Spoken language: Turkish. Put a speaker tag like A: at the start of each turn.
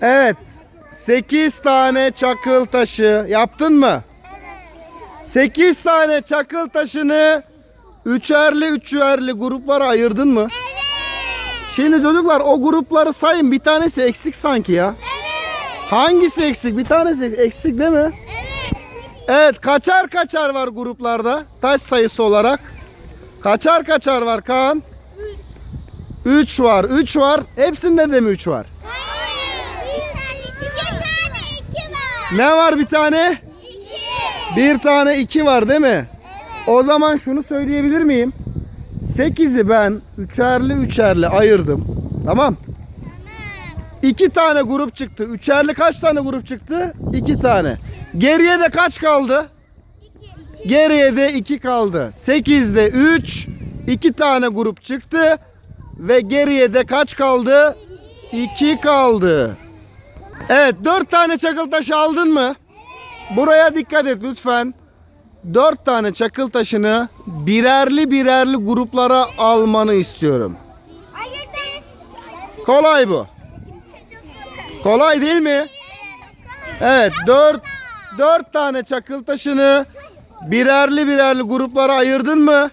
A: Evet. 8 tane çakıl taşı yaptın mı? 8 tane çakıl taşını üçerli üçerli gruplara ayırdın mı? Şimdi çocuklar o grupları sayın. Bir tanesi eksik sanki ya. Hangisi eksik? Bir tanesi eksik değil mi? Evet. kaçar kaçar var gruplarda taş sayısı olarak? Kaçar kaçar var Kaan? 3 var. 3 var. Hepsinde de mi 3 var?
B: Hayır. Bir tanesi bir tane iki var.
A: Ne var bir tane?
B: İki.
A: Bir tane 2 var değil mi? O zaman şunu söyleyebilir miyim? 8'i ben üçerli üçerli ayırdım. Tamam. İki tane grup çıktı. Üçerli kaç tane grup çıktı? İki tane. Geriye de kaç kaldı? Geriye de 2 kaldı. 8'de 3, 2 tane grup çıktı ve geriye de kaç kaldı? 2 kaldı. Evet, 4 tane çakıl taşı aldın mı? Buraya dikkat et lütfen. 4 tane çakıl taşını birerli birerli gruplara almanı istiyorum.
B: Hayır.
A: Kolay bu. Kolay değil mi? Evet, 4 4 tane çakıl taşını birerli birerli gruplara ayırdın mı?